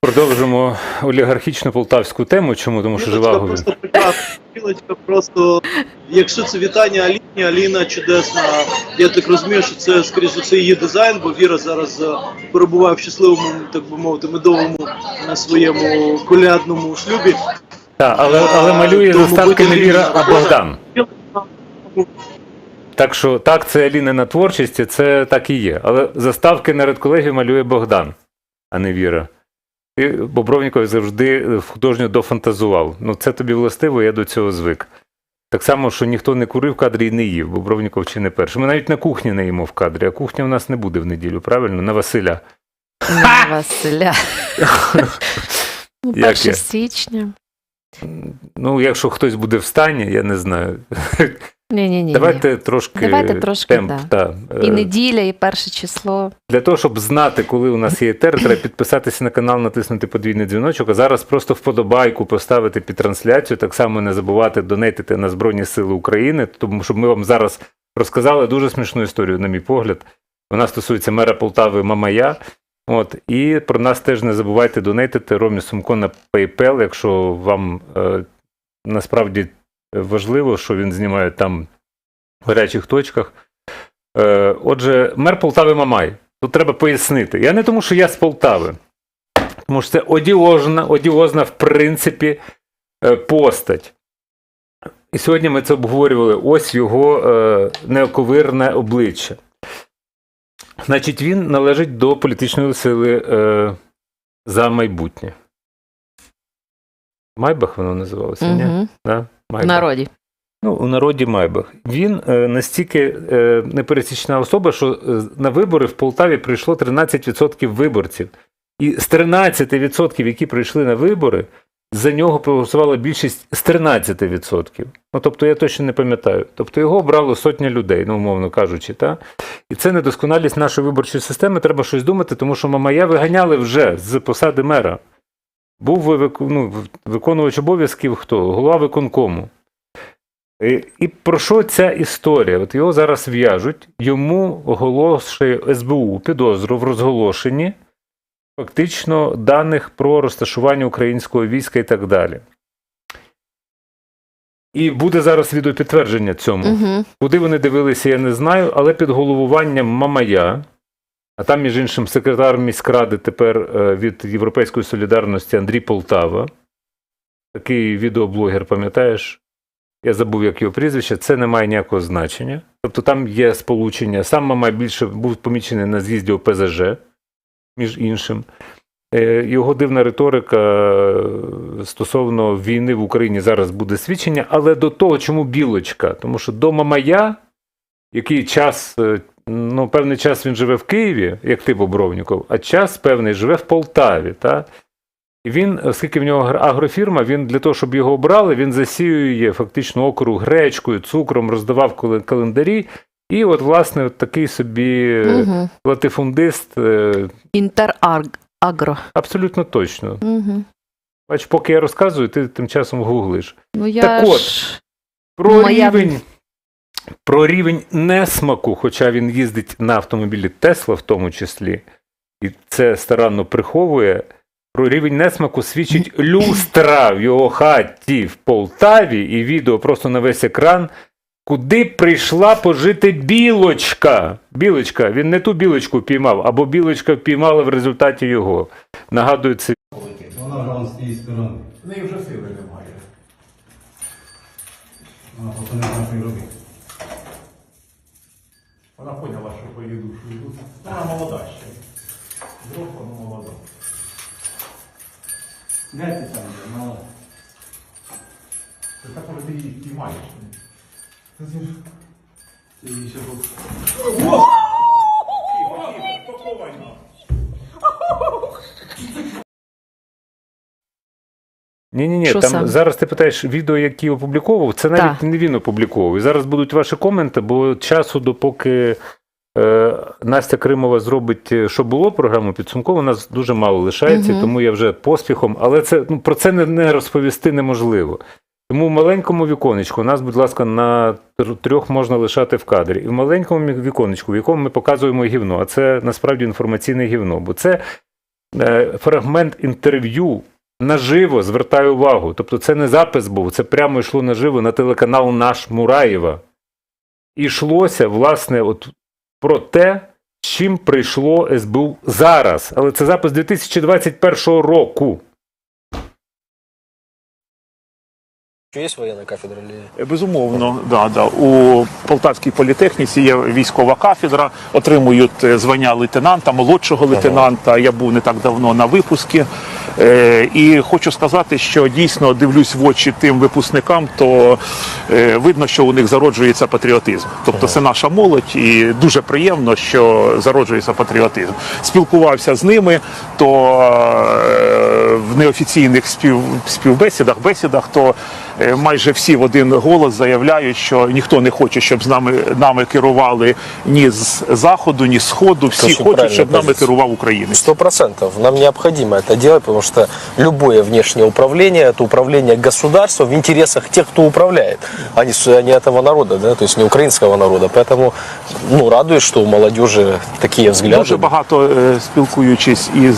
Продовжимо олігархічну полтавську тему. Чому? Тому що Білочка Живаго. просто прекрасна. Просто, якщо це вітання Аліні, Аліна чудесна. Я так розумію, що це, скоріш за все, її дизайн, бо Віра зараз е, перебуває в щасливому, так би мовити, медовому на своєму колядному шлюбі. Так, але, але малює Тому заставки не Віра, а Богдан. Так що так, це Алінина творчість, це так і є. Але заставки на редколегію малює Богдан, а не Віра. І Бобровніков завжди художньо дофантазував. Ну, це тобі властиво, я до цього звик. Так само, що ніхто не курив в кадрі і не їв. Бобровніков чи не перший. Ми навіть на кухні не їмо в кадрі, а кухня в нас не буде в неділю, правильно? На Василя. На Василя. Ну, 1 січня. Ну, якщо хтось буде в стані, я не знаю. Ні, ні, ні. Давайте трошки, Давайте трошки, темп. да. та. І Е, неділя, і перше число. Для того, щоб знати, коли у нас є етер, треба підписатися на канал, натиснути подвійний дзвіночок, а зараз просто вподобайку поставити під трансляцію. Так само не забувати донейтити на Збройні Сили України, тому що ми вам зараз розказали дуже смішну історію, на мій погляд. Вона стосується мера Полтави Мамая. От, і про нас теж не забувайте донейтити Ромі Сумко на PayPal, якщо вам е, насправді важливо, що він знімає там в гарячих точках. Е, отже, мер Полтави Мамай. Тут треба пояснити. Я не тому, що я з Полтави, тому що це одіозна, одіозна в принципі, е, постать. І сьогодні ми це обговорювали. Ось його е, неоковирне обличчя. Значить, він належить до політичної сили е, за майбутнє. Майбах воно називалося? Ні? Угу. В Майбах. народі. Ну, у народі Майбах. Він е, настільки е, непересічна особа, що е, на вибори в Полтаві прийшло 13% виборців. І з 13%, які прийшли на вибори, за нього проголосувала більшість з 13%. Ну, тобто я точно не пам'ятаю. Тобто його обрало сотня людей, ну, умовно кажучи. Та? І це недосконалість нашої виборчої системи. Треба щось думати, тому що Мамая виганяли вже з посади мера. Був ну, виконувач обов'язків хто? Голова виконкому. І, і про що ця історія? От його зараз в'яжуть, йому оголошує СБУ підозру в розголошенні фактично даних про розташування українського війська і так далі. І буде зараз відеопідтвердження цьому. Угу. Куди вони дивилися, я не знаю, але під головуванням Мамая, а там, між іншим, секретар міськради тепер е, від Європейської солідарності Андрій Полтава, такий відеоблогер, пам'ятаєш? Я забув, як його прізвище, це не має ніякого значення. Тобто там є сполучення. Сам Мамай більше був помічений на з'їзді ОПЗЖ, між іншим. Е, Його дивна риторика е, стосовно війни в Україні зараз буде свідчення, але до того, чому білочка? Тому що до Мамая, який час, ну, певний час він живе в Києві, як ти Бобровніков, а час певний живе в Полтаві. Та? І він, оскільки в нього агрофірма, він для того, щоб його обрали, він засіює фактично округ гречкою, цукром, роздавав календарі. І от, власне, от такий собі Угу. латифундист, е, Інтерагро. абсолютно точно. Угу. Бач, поки я розказую, ти тим часом гуглиш. Ну, я Так от. Про Моя- рівень, про рівень несмаку, хоча він їздить на автомобілі Тесла в тому числі, і це старанно приховує. Про рівень несмаку свідчить люстра в його хаті в Полтаві і відео просто на весь екран. Куди прийшла пожити білочка? Білочка, він не ту білочку піймав, або білочка впіймала в результаті його. Нагадую, це Вона грала з тієї сторони. В неї вже сили немає. Вона просто не знає, що робити. Вона поняла, що по її душу йдуть. Вона молода ще. Друг, вона молода. Де ти там, де, мала? Це так може ти її піймаєш. Ти її ще тут. Ні, ні, ні. Що Там саме? зараз ти питаєш відео, які опубліковував. Це навіть Так. не він опубліковував. І зараз будуть ваші коменти, бо часу, допоки е, Настя Кримова зробить, е, що було програму підсумкову, у нас дуже мало лишається, Мгм. тому я вже поспіхом. Але це ну про це не, не розповісти неможливо. Тому в маленькому віконечку нас, будь ласка, на трьох можна лишати в кадрі. І в маленькому віконечку, в якому ми показуємо гівно, а це насправді інформаційне гівно, бо це е, фрагмент інтерв'ю наживо, звертаю увагу. Тобто це не запис був, це прямо йшло наживо на телеканал Наш Мураєва. І йшлося, власне, от про те, з чим прийшло СБУ зараз. Але це запис 2021 року. Есть военная кафедра Безумовно, да, да. У Полтавській політехніці є військова кафедра, отримують е, звання лейтенанта, молодшого лейтенанта. Я був не так давно на випуску. Е, і хочу сказати, що дійсно дивлюсь в очі тим випускникам, то е, видно, що у них зароджується патріотизм. Тобто це наша молодь, і дуже приємно, що зароджується патріотизм. Спілкувався з ними, то е, в неофіційних спів, співбесідах, бесідах, то майже всі в один голос заявляють, що ніхто не хоче, щоб з нами нами керували ні з заходу, ні з сходу. Всі Очень хочуть, правильна щоб нами позиція. керував українець. Сто процентов. Нам необходимо это делать, потому что любое внешнее управление – это управление государством в интересах тех, кто управляет, а не, с- а не этого народа, да, то есть не украинского народа. Поэтому ну, радует, что у молодежи такие взгляды. Дуже багато е, спілкуючись із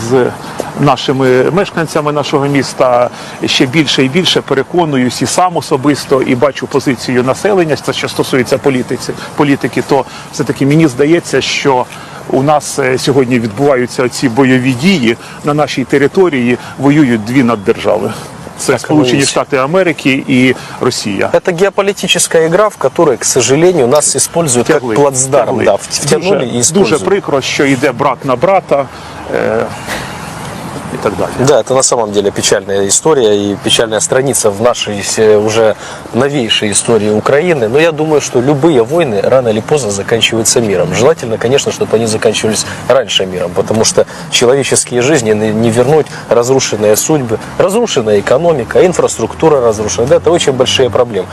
нашими мешканцями нашого міста, ще більше і більше переконуюсь і сам особисто, і бачу позицію населення. Це що стосується політиці, політики, то все таки мені здається, що у нас е, сьогодні відбуваються ці бойові дії на нашій території. Воюють дві наддержави. Це Так, Сполучені. Штати Америки і Росія. Это геополитическая игра, в которой, к сожалению, нас используют как Втягли, плацдарм. втягли. Да, втянули дуже, и дуже прикро, що йде брат на брата е, так далі. Да, это на самом деле печальная история и печальная страница в нашей э, уже новейшей истории Украины. Но я думаю, что любые войны рано или поздно заканчиваются миром. Желательно, конечно, чтобы они заканчивались раньше миром, потому что человеческие жизни не не вернуть, разрушенные судьбы, разрушенная экономика, инфраструктура разрушена. Да, это очень большие проблемы.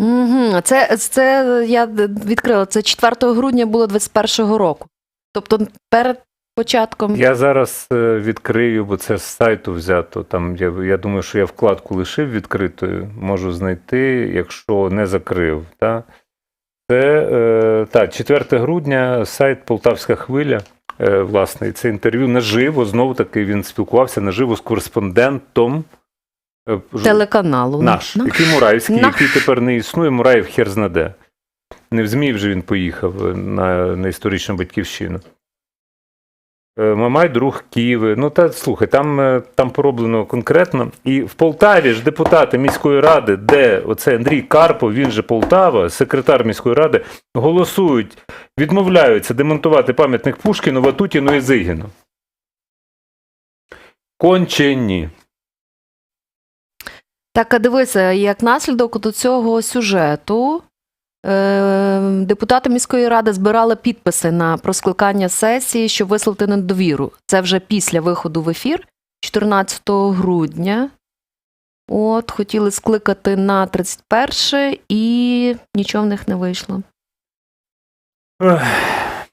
Угу. Це, це я відкрила. Це 4 грудня було 21-го року. Тобто перед початком. Я зараз е, відкрию, бо це з сайту взято. Там я, я думаю, що я вкладку лишив відкритою, можу знайти, якщо не закрив. Та? Це е, так, 4 грудня, сайт Полтавська хвиля. Е, власне, це інтерв'ю наживо. Знову таки він спілкувався наживо з кореспондентом. е, Телеканалу. наш, Ну, який Мураївський, Наш. який тепер не існує, Мураїв хер знаде. Не в ЗМІ вже він поїхав е, на, на історичну батьківщину. Е, Мамай, друг Києви. Ну, та слухай, там, е, там пороблено конкретно. І в Полтаві ж депутати міської ради, де оце Андрій Карпов, він же Полтава, секретар міської ради, голосують, відмовляються демонтувати пам'ятник Пушкіну, Ватутіну і Зигіну. Кончені. Так, а дивися, як наслідок до цього сюжету депутати міської ради збирали підписи на про скликання сесії, щоб висловити недовіру. Це вже після виходу в ефір 14 грудня. От, хотіли скликати на 31 і нічого в них не вийшло.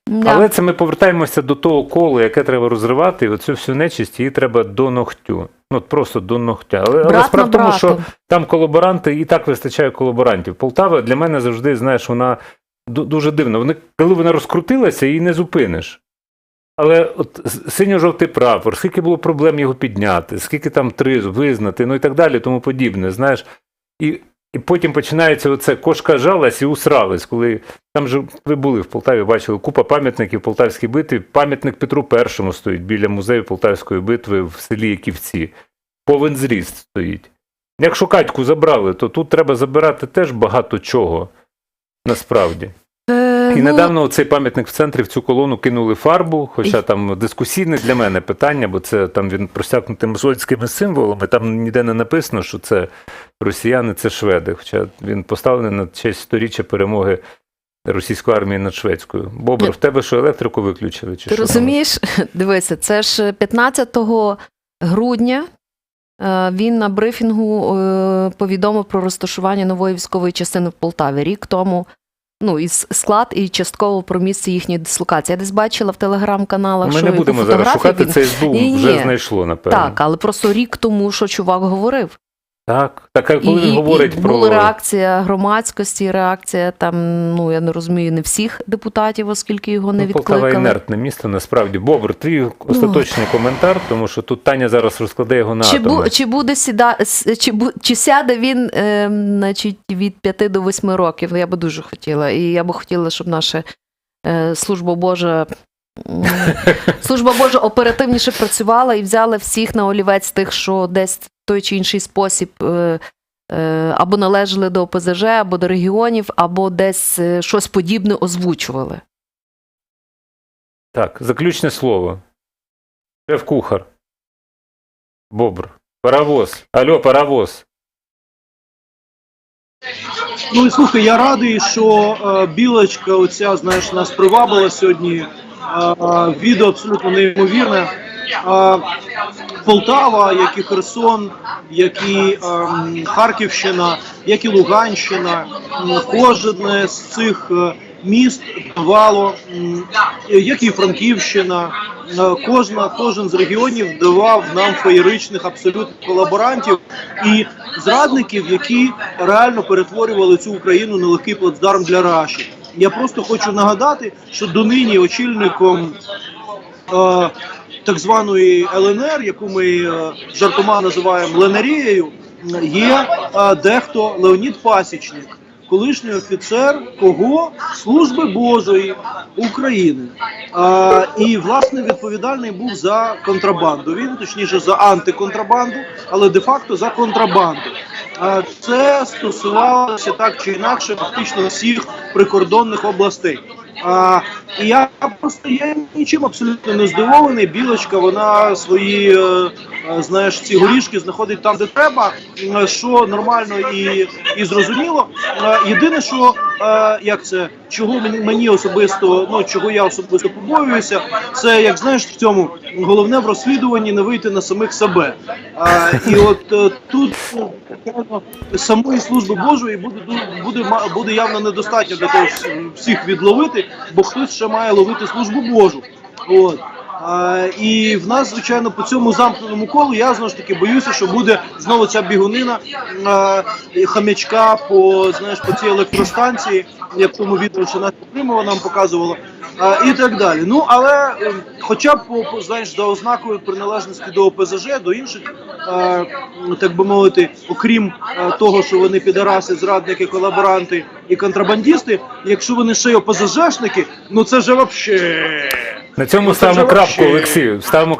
Да. Але це ми повертаємося до того кола, яке треба розривати, і оцю всю нечисть її треба до ногтю. Ну, от просто до ногтя. Але, але справа в тому, що там колаборанти і так вистачає колаборантів. Полтава для мене завжди, знаєш, вона дуже дивна. Вони, коли вона розкрутилася, її не зупиниш. Але от синьо-жовтий прапор, скільки було проблем його підняти, скільки там триз визнати, ну і так далі, тому подібне. Знаєш, і, і потім починається оце кошка жалась і усралась, коли там же ви були в Полтаві, бачили купа пам'ятників Полтавській битві. Пам'ятник Петру І стоїть біля музею Полтавської битви в селі Яківці. Повен зріст стоїть. Якщо Катьку забрали, то тут треба забирати теж багато чого. Насправді. І ну, недавно цей пам'ятник в центрі в цю колону кинули фарбу, хоча там дискусійне для мене питання, бо це там він просякнутий мусульськими символами. Там ніде не написано, що це росіяни, це шведи. Хоча він поставлений на честь сторіччя перемоги російської армії над шведською. Бобр, в тебе що електрику виключили? Чи Ти що? розумієш? Дивися, це ж 15 грудня е, він на брифінгу е, повідомив про розташування нової військової частини в Полтаві. Рік тому. Ну, і склад, і частково про місце їхньої дислокації. Я десь бачила в телеграм-каналах, Ми що не будемо зараз шукати, він- це СБУ вже знайшло, напевно. Так, але просто рік тому, що чувак говорив. Так, так а коли і, він говорить і про була реакція громадськості, реакція там, ну я не розумію, не всіх депутатів, оскільки його не Ну, Полтава інертне місто, насправді. Бобр, твій остаточний коментар, тому що тут Таня зараз розкладе його на Чи, атоми. бу, чи буде сіда, чи, бу, чи сяде він е, значить, від 5 до 8 років? Я би дуже хотіла. І я би хотіла, щоб наша е, служба Божа. Служба Божа оперативніше працювала і взяла всіх на олівець тих, що десь той чи інший спосіб е, е, або належали до ОПЗЖ, або до регіонів, або десь е, щось подібне озвучували. Так, заключне слово. Шеф-кухар. Бобр. Паровоз. Алло, паровоз. Ну і слухай, я радий, що е, білочка, оця, знаєш, нас привабила сьогодні. Е, е, відео абсолютно неймовірне. Полтава, як і Херсон, як і ем, Харківщина, як і Луганщина. Кожне з цих е, міст давало, як і Франківщина. е, Кожна, кожен з регіонів давав нам феєричних абсолютно колаборантів і зрадників, які реально перетворювали цю Україну на легкий плацдарм для Раші. Я просто хочу нагадати, що донині очільником е, так званої ЛНР, яку ми е, жартома називаємо Ленерією, є е, дехто Леонід Пасічник, колишній офіцер кого служби Божої України. Е, і власне відповідальний був за контрабанду. Він точніше за антиконтрабанду, але де-факто за контрабанду. Це стосувалося так чи інакше фактично всіх прикордонних областей. А, і я просто я нічим абсолютно не здивований. Білочка, вона свої е, е, знаєш ці горішки знаходить там, де треба, е, що нормально і, і зрозуміло. Єдине, що як це, чого мені особисто, ну чого я особисто побоююся, це як знаєш в цьому головне в розслідуванні не вийти на самих себе. А, і от е, тут ну, самої служби Божої буде буде буде явно недостатньо для того, щоб всіх відловити, бо хтось ще має ловити службу Божу. От. А, і в нас, звичайно, по цьому замкненому колу я знову ж таки боюся, що буде знову ця бігунина а, хам'ячка по знаєш по цій електростанції, як тому відео, що Настя Кримова нам показувала, і так далі. Ну але хоча б знаєш за ознакою приналежності до ОПЗЖ, до інших, е, так би мовити, окрім е, того, що вони підараси, зрадники, колаборанти і контрабандісти, якщо вони ще й ОПЗЖшники, ну це вже вообще. На цьому Ну, ставимо крапку, Олексію. Ставимо